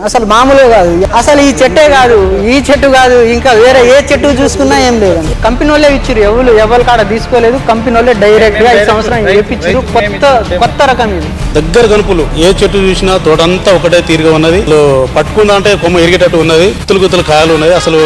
అసలు మామూలుగా కాదు. అసలు ఈ చెట్టే కాదు ఈ చెట్టు కాదు ఇంకా వేరే ఏ చెట్టు చూసుకున్నా ఏం లేదండి కంపెనీ వాళ్ళే ఇచ్చారు ఎవరు ఎవరి కాడ తీసుకోలేదు కంపెనీ వాళ్ళే డైరెక్ట్గా ఈ సంవత్సరం వేపించారు కొత్త కొత్త రకం ఇది. దగ్గర కనుపులు ఏ చెట్టు చూసినా తోటంతా ఒకటే తీరుగా ఉన్నది. పట్టుకుందా అంటే కొమ్మ ఎరిగేటట్టు ఉన్నది గుత్తులు గుత్తులు కాయలు ఉన్నాయి అసలు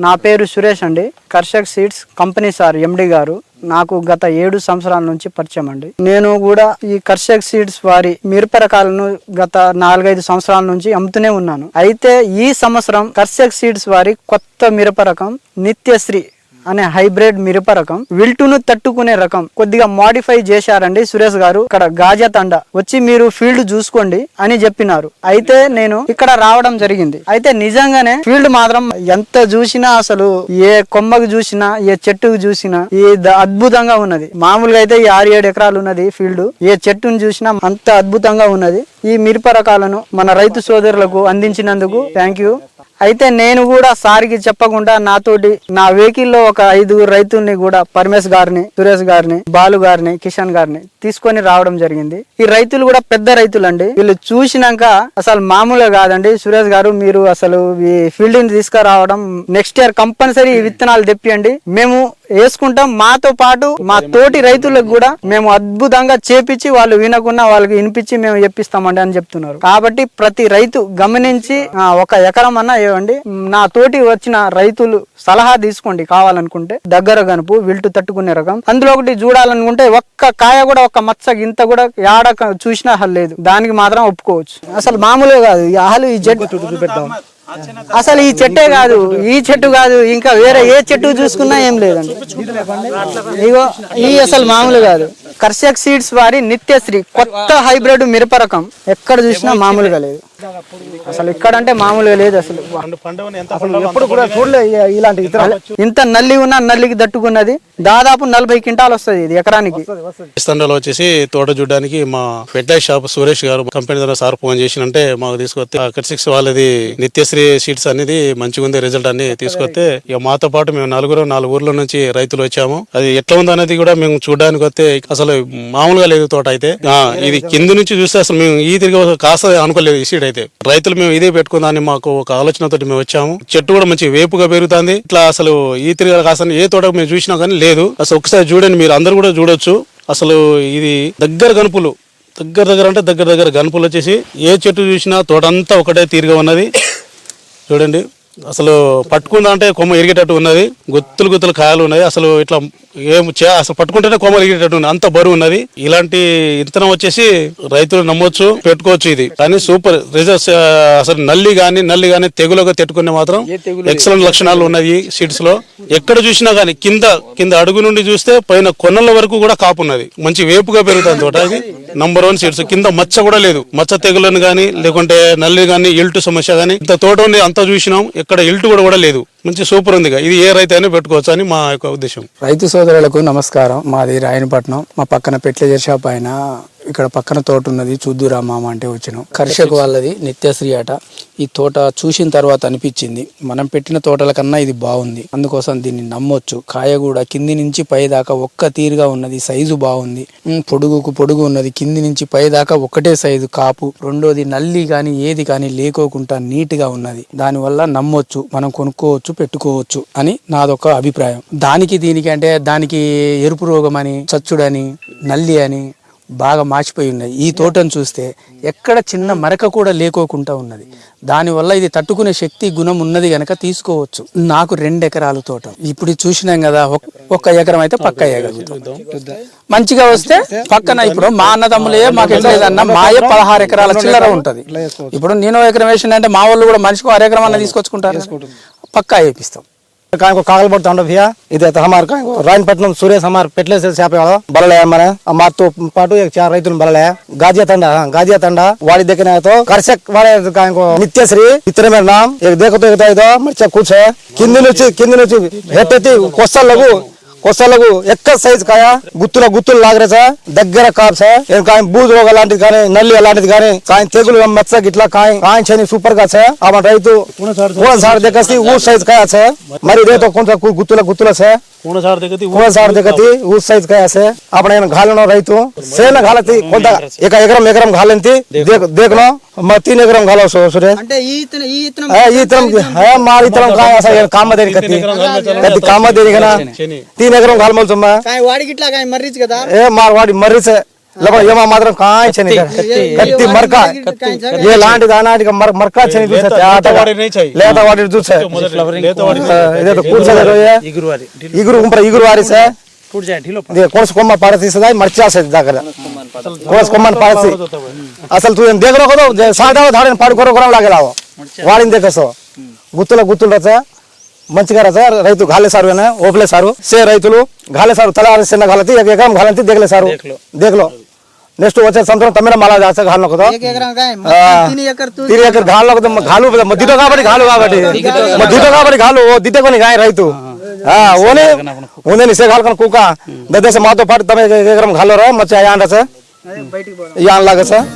నా పేరు సురేష్ అండి. Karshak seeds company sir MD గారు. నాకు గత ఏడు సంవత్సరాల నుంచి పరిచయం అండి. నేను కూడా ఈ కర్షక్ సీడ్స్ వారి మిరప రకాలను గత నాలుగైదు సంవత్సరాల నుంచి అమ్ముతూనే ఉన్నాను. అయితే ఈ సంవత్సరం కర్షక్ సీడ్స్ వారి కొత్త మిరప రకం నిత్యశ్రీ అనే హైబ్రిడ్ మిరప రకం. విల్టును తట్టుకునే రకం. కొద్దిగా మాడిఫై చేశారండి సురేష్ గారు. ఇక్కడ గాజా తండ. వచ్చి మీరు ఫీల్డ్ చూసుకోండి అని చెప్పినారు. అయితే నేను ఇక్కడ రావడం జరిగింది. అయితే నిజంగానే ఫీల్డ్ మాత్రం ఎంత చూసినా అసలు ఏ కొమ్మకు చూసినా ఏ చెట్టుకు చూసినా ఈ ద- అద్భుతంగా ఉన్నది. మామూలుగా అయితే ఈ ఆరు ఏడు ఎకరాలు ఉన్నది ఫీల్డ్ ఏ చెట్టును చూసినా అంత అద్భుతంగా ఉన్నది. ఈ మిరప రకాలను మన రైతు సోదరులకు అందించినందుకు థ్యాంక్ యూ అయితే నేను కూడా సార్కి చెప్పకుండా నాతోటి నా వెహికల్లో ఒక ఐదుగురు రైతుల్ని కూడా పరమేశ్ గారిని సురేష్ గారిని బాలు గారిని కిషన్ గారిని తీసుకొని రావడం జరిగింది. ఈ రైతులు కూడా పెద్ద రైతులండి. వీళ్ళు చూసినాక అసలు మామూలుగా కాదండి. సురేష్ గారు మీరు అసలు ఈ ఫీల్డ్ని తీసుకురావడం నెక్స్ట్ ఇయర్ కంపల్సరీ విత్తనాలు తెప్పియండి. మేము వేసుకుంటాం. మాతో పాటు మా తోటి రైతులకు కూడా మేము అద్భుతంగా చేపించి వాళ్ళు వినకుండా వాళ్ళకి వినిపించి మేము చెప్పిస్తామండి అని చెప్తున్నారు. కాబట్టి ప్రతి రైతు గమనించి ఒక ఎకరం అన్నా ఇవ్వండి. నా తోటి వచ్చిన రైతులు సలహా తీసుకోండి కావాలనుకుంటే. దగ్గర గనుపు విల్టు తట్టుకునే రకం. అందులో ఒకటి చూడాలనుకుంటే ఒక్క కాయ కూడా ఒక్క మచ్చ గింత కూడా యాడ క- చూసినా లేదు దానికి మాత్రం ఒప్పుకోవచ్చు. అసలు మామూలుగా కాదు. ఈ అసలు ఈ జట్టు అసలు ఈ చెట్టే కాదు. ఈ చెట్టు కాదు. ఇంకా వేరే ఏ చెట్టు చూసుకున్నా ఏం లేదండి ఇగో ఈ అసలు మామూలు కాదు. కర్షక్ సీడ్స్ వారి నిత్యశ్రీ కొత్త హైబ్రిడ్ మిరప రకం ఎక్కడ చూసినా మామూలుగా లేదు. అసలు ఇక్కడ అంటే మామూలుగా లేదు అసలు. ఎప్పుడు కూడా చూడలే ఇ- ఇలాంటి ఇతర ఇంత నల్లి ఉన్న నల్లికి దట్టుకున్నది దాదాపు నలభై క్వింటాల్ వస్తుంది ఇది ఎకరానికి. తండలో వచ్చేసి తోట చూడడానికి మా ఫెర్టైజ్ షాప్ సురేష్ గారు కంపెనీ ద్వారా సార్ ఫోన్ చేసినంటే మాకు తీసుకొస్తే కర్సిక్స్ వాళ్ళది నిత్యశ్రీ సీట్స్ అనేది మంచిగా ఉంది రిజల్ట్ అన్ని తీసుకొస్తే ఇక మాతో పాటు మేము నలుగురు నాలుగు ఊర్ల నుంచి రైతులు వచ్చాము. అది ఎట్లా ఉంది అనేది కూడా మేము చూడడానికి వస్తే అసలు మామూలుగా లేదు తోట అయితే. ఇది కింద నుంచి చూస్తే అసలు మేము ఈ తిరిగి కాస్త అనుకోలేదు ఈ సీడ్ అయితే. రైతులు మేము ఇదే పెట్టుకుందామని మాకు ఒక ఆలోచనతో మేము వచ్చాము. చెట్టు కూడా మంచి వేపుగా పెరుగుతుంది. ఇట్లా అసలు ఈ తిరిగి కాస్త ఏ తోట మేము చూసినా కానీ లేదు. అసలు ఒకసారి చూడండి మీరు అందరు కూడా చూడొచ్చు. అసలు ఇది దగ్గర గనుపులు దగ్గర దగ్గర అంటే దగ్గర దగ్గర గనుపులు వచ్చేసి ఏ చెట్టు చూసినా తోటంతా ఒకటే తీరుగా ఉన్నది. చూడండి అసలు పట్టుకుందా అంటే కొమ్మ ఎరిగేటట్టు ఉన్నది. గుత్తులు గుత్తులు కాయలు ఉన్నాయి. అసలు ఇట్లా ఏం చే అసలు పట్టుకుంటేనే ఉంది. అంత బరువు ఉన్నది. ఇలాంటి ఇత్తనం వచ్చేసి రైతులు నమ్మొచ్చు పెట్టుకోవచ్చు ఇది. కానీ సూపర్ రిజల్ట్స్ అసలు నల్లి గాని నల్లి గాని తెగులుగా తెట్టుకునే మాత్రం ఎక్సలెంట్ లక్షణాలు ఉన్నాయి సీడ్స్లో. ఎక్కడ చూసినా గానీ కింద కింద అడుగు నుండి చూస్తే పైన కొనల వరకు కూడా కాపు ఉన్నది. మంచి వేపుగా పెరుగుతుంది తోట ఇది. నంబర్ వన్ సీడ్స్ కింద మచ్చ కూడా లేదు. మచ్చ తెగులను గానీ లేకుంటే నల్లి గానీ ఇల్టు సమస్య గానీ ఇంత తోట ఉంది అంతా చూసినాం. ఎక్కడ ఇల్టు కూడా కూడా లేదు. మంచి సూపర్ ఉంది ఇది ఏ రైతు అయినా పెట్టుకోవచ్చు అని మా యొక్క ఉద్దేశం. రైతు సోదరులకు నమస్కారం. మాది రాయనపట్నం. మా పక్కన పెట్లేజర్ షాప్ ఆయన ఇక్కడ పక్కన తోట ఉన్నది. చూద్దురా మామ అంటే వచ్చినాం. కర్షక్ వాళ్ళది నిత్యశ్రీ అట ఈ తోట చూసిన తర్వాత అనిపించింది. మనం పెట్టిన తోటల కన్నా ఇది బాగుంది. అందుకోసం దీన్ని నమ్మొచ్చు. కాయ కూడా కింది నుంచి పై దాకా ఒక్క తీరుగా ఉన్నది. సైజు బాగుంది. పొడుగుకు పొడుగు ఉన్నది. కింది నుంచి పై దాకా ఒకటే సైజు కాపు. రెండోది నల్లి కానీ ఏది కానీ లేకోకుండా నీట్గా ఉన్నది. దానివల్ల నమ్మొచ్చు. మనం కొనుక్కోవచ్చు పెట్టుకోవచ్చు అని నాదొక అభిప్రాయం. దానికి దీనికి అంటే దానికి ఎరుపు రోగం అని చచ్చుడని నల్లి అని బాగా మార్చిపోయి ఉన్నాయి. ఈ తోటను చూస్తే ఎక్కడ చిన్న మరక కూడా లేకోకుండా ఉన్నది. దానివల్ల ఇది తట్టుకునే శక్తి గుణం ఉన్నది గనక తీసుకోవచ్చు. నాకు రెండు ఎకరాలు తోట. ఇప్పుడు చూసినాం కదా ఒక్క ఎకరం అయితే పక్క వేయగలుగుతాం మంచిగా వస్తే పక్కన ఇప్పుడు మా అన్నదమ్ములే మాకు ఎట్లా మాయే పదహారు ఎకరాల చిల్లర ఉంటుంది. ఇప్పుడు నేను ఓ ఎకరం వేసిన మా వాళ్ళు కూడా మనిషికి అరెకరం అన్న తీసుకొచ్చుకుంటారు పక్కా వేపిస్తాం. काहे को कागल बढ़ता हम भैया इधर तो हमारे काहे को रायनपट्टनम सुरेश हमार पेटले से यहाँ पे वाला बल है हमारे हमार तो पाटू एक चार रैतुल बल है गाजिया तंडा हाँ गाजिया तंडा वाड़ी देखने तो कर्षक वाले काहे को नित्यश्री इतने मेरा नाम एक देखो तो इधर मिर्चा कुछ है किन्नी नुची किन्नी नुची हेटे कोसा लगू కొసలకు ఎక్క సైజ్ కాయ గుత్తుల గుత్తులు లాగరే సార్ దగ్గర కాపు సార్ ఏం కాయ బూజు రోగ లాంటిది కానీ నల్లి అలాంటిది కానీ కాయ తెగులు మెచ్చ గిట్లా కాయ కాయించని సూపర్ గా సార్ ఆ మన రైతు కూడా సార్ దగ్గర ఊ సైజ్ కాయ సార్ మరి ఇదేతో కొంచెం గు- గుత్తుల గుత్తుల సార్ कोण सार देखत कोण सार देखती ऊस साईज काय असे आपण हे घालणं राहतो सेन घालती कोणता एका एकरम एकरम घालती देखणं మా तीन एकरम घाला सो सुरे అంటే तरम तरम काम घाल కదా? ए मारवाड़ी मर्री से ఏమా మాత్రం కాయ చెని కత్తి మర్క. ఏ లాంటి దానానికి మర్క చెని చూసే లేత వాడి ఇగురు ఇగురు వారి సార్ కోర్స్ కొమ్మ పారతీస్తుంది మర్చేస్తుంది దగ్గర కోర్స్ కొమ్మని పారసి అసలు తూ దగ్గర కదా సాధారణ దాడిని పాడుకోర కూడా లాగేలావు వాడిని దగ్గర గుత్తుల గుత్తులు రచ మంచిగా రచ రైతు గాలేసారు ఏనా ఓపలేసారు సే రైతులు గాలేసారు తల చిన్న గాలతి ఒక ఎకరం గాలంతి దిగలేసారు దేగలో నెక్స్ట్ వచ్చే సంవత్సరం తమ్మిన మళ్ళా చేస్తే గాలి కదా ఎకరం కాయ తిని ఎకర తూ తిరిగి ఎక్కడ గాలి ఒకటి గాలు దిట్ట కాబట్టి గాలు కాబట్టి దిట్ట కాబట్టి గాలు ఓ దిట్ట కొని గాయ రైతు ఆ, ఓనే ఓనే నిసే గాలు కనుక కుక్క దద్దేశ మాతో పాటు తమ ఎకరం గాలో రా మచ్చ యాండ సార్? బయటికి పోవడం యాన్ లాగా సార్?